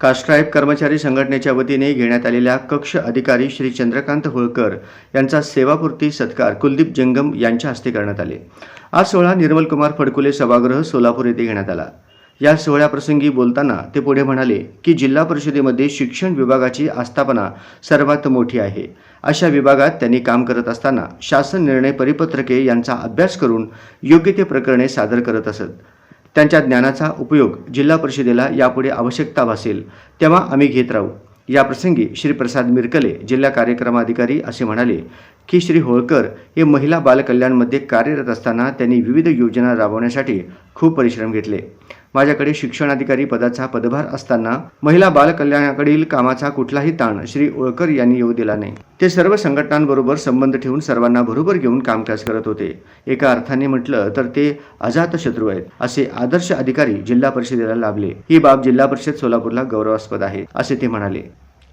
कास्ट्राईब कर्मचारी संघटनेच्या वतीने घेण्यात आलेल्या कक्ष अधिकारी श्री चंद्रकांत होळकर यांचा सेवापूर्ती सत्कार कुलदीप जंगम यांच्या हस्ते करण्यात आले. आज सोहळा निर्मलकुमार फडकुले सभागृह सोलापूर येथे घेण्यात आला. या सोहळ्याप्रसंगी बोलताना ते पुढे म्हणाले की जिल्हा परिषदेमध्ये शिक्षण विभागाची आस्थापना सर्वात मोठी आहे. अशा विभागात त्यांनी काम करत असताना शासन निर्णय परिपत्रके यांचा अभ्यास करून योग्य ते प्रकरणे सादर करत असत. त्यांच्या ज्ञानाचा उपयोग जिल्हा परिषदेला यापुढे आवश्यकता भासेल तेव्हा आम्ही घेत राहू. या प्रसंगी श्री प्रसाद मिरकले जिल्हा कार्यक्रमाधिकारी असे म्हणाले की श्री होळकर हे महिला बालकल्याणमध्ये कार्यरत असताना त्यांनी विविध योजना राबवण्यासाठी खूप परिश्रम घेतले. माझ्याकडे शिक्षणाधिकारी पदाचा पदभार असताना महिला बालकल्याणाकडील कामाचा कुठलाही ताण श्री होळकर यांनी येऊ दिला नाही. ते सर्व संघटनांबरोबर संबंध ठेवून सर्वांना बरोबर घेऊन कामकाज करत होते. एका अर्थाने म्हटलं तर ते अजातशत्रू आहेत असे आदर्श अधिकारी जिल्हा परिषदेला लाभले. ही बाब जिल्हा परिषद सोलापूरला गौरवास्पद आहे असे ते म्हणाले.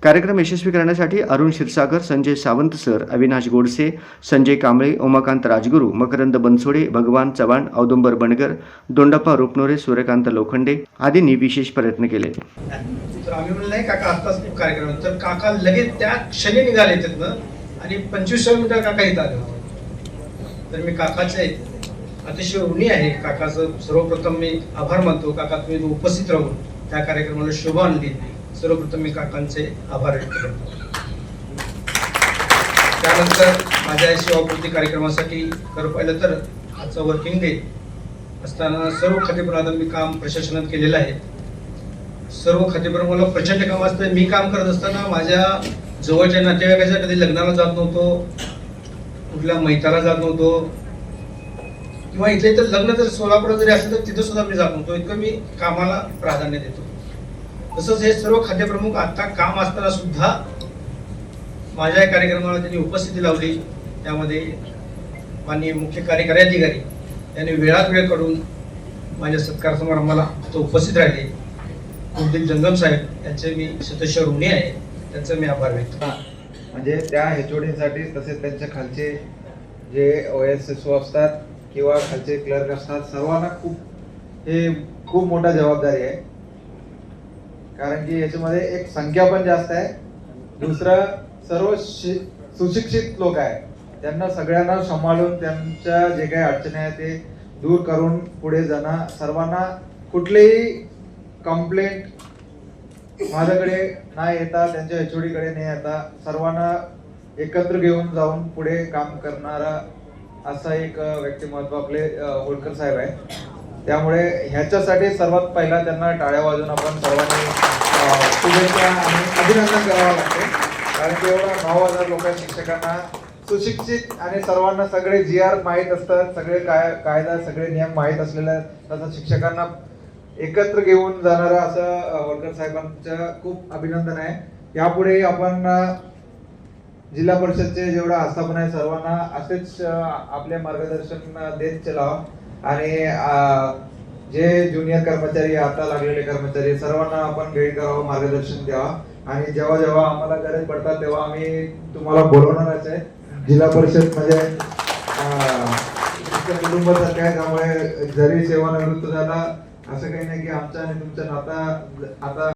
कार्यक्रम यशस्वी करण्यासाठी अरुण क्षीरसागर संजय सावंत सर अविनाश गोडसे संजय कांबळे उमाकांत राजगुरू मकरंद बनसोडे भगवान चव्हाण औदुंबर बनगर दोंडप्पा रुपनोरे सूर्यकांत लोखंडे आदींनी विशेष प्रयत्न केले. तर आम्ही म्हणलं नाही काका आत्ताच कार्यक्रम तर काका लगेच त्या क्षणी निघाले तिथनं आणि पंचवीस मिनिटं काका इथं आले होते. तर मी काकाचे अतिशय ऋणी आहे. काकाचं सर्वप्रथम मी आभार मानतो. काका तुम्ही उपस्थित राहून त्या कार्यक्रमाला शोभा आणली सर्वप्रथम मी काकांचे आभार व्यक्त करतो. त्यानंतर माझ्या या सेवापूर्ती कार्यक्रमासाठी खरं पाहिलं तर आजचं वर्किंग डे असताना सर्व खातेप्रमाणे मी काम प्रशासनात केलेलं आहे. सर्व खातेबरोबर मला प्रचंड काम असतं. मी काम करत असताना माझ्या जवळच्या नातेवाईकाच्या कधी लग्नाला जात नव्हतो कुठल्या मैताला जात नव्हतो किंवा इथले इथं लग्न जर सोलापुरात जरी असेल तर तिथं सुद्धा मी जात नव्हतो. इतकं मी कामाला प्राधान्य देतो. तसंच हे सर्व खाद्यप्रमुख आता काम असताना सुद्धा माझ्या या कार्यक्रमाला त्यांनी उपस्थिती लावली. त्यामध्ये माननीय मुख्य कार्यकारी अधिकारी त्यांनी वेळात वेळ काढून माझ्या सत्कार समारंभाला तो उपस्थित राहिले. कुलदीप जंगम साहेब यांचे मी सदस्य ऋणी आहे. त्यांचा मी आभार व्यक्त म्हणजे त्या हेचओडींसाठी तसेच त्यांच्या खालचे जे ओ एस एस ओ असतात किंवा खालचे क्लर्क असतात सर्वांना खूप हे खूप मोठा जबाबदारी आहे. कारण की याच्यामध्ये एक संख्या पण जास्त आहे. दुसरं सर्व शि- सुशिक्षित लोक आहेत. त्यांना सगळ्यांना सांभाळून त्यांच्या जे काही अडचणी आहेत ते दूर करून पुढे जाणं सर्वांना कुठलीही कंप्लेंट माझ्याकडे नाही येता त्यांच्या एचओडीकडे नाही येता सर्वांना एकत्र घेऊन जाऊन पुढे काम करणारा असा एक व्यक्तिमत्व आपले होळकर साहेब आहे त्यामुळे ह्याच्यासाठी सर्वात पहिला त्यांना टाळ्या वाजून आपण सर्वांनी शुभेच्छा आणि अभिनंदन करावं लागते. कारण की एवढा नऊ हजार लोक शिक्षकांना सुशिक्षित आणि सर्वांना सगळे जी आर माहीत असतात सगळे काय कायदा सगळे नियम माहीत असलेले तसं शिक्षकांना एकत्र घेऊन जाणारा असं वडकर होळकर साहेबांचं खूप अभिनंदन आहे. यापुढे आपण जिल्हा परिषदचे जेवढा आस्थापन आहे सर्वांना असेच आपले मार्गदर्शन देत चलावं. आणि जे ज्युनियर कर्मचारी आता लागलेले कर्मचारी सर्वांना आपण गाईड करावं मार्गदर्शन द्यावा. आणि जेव्हा जेव्हा आम्हाला गरज पडतात तेव्हा आम्ही तुम्हाला बोलवणारच आहे. जिल्हा परिषद म्हणजे कुटुंब सारखं आहे त्यामुळे जरी सेवानिवृत्त झाला असं काही नाही की आमचं आणि तुमचं नाता आता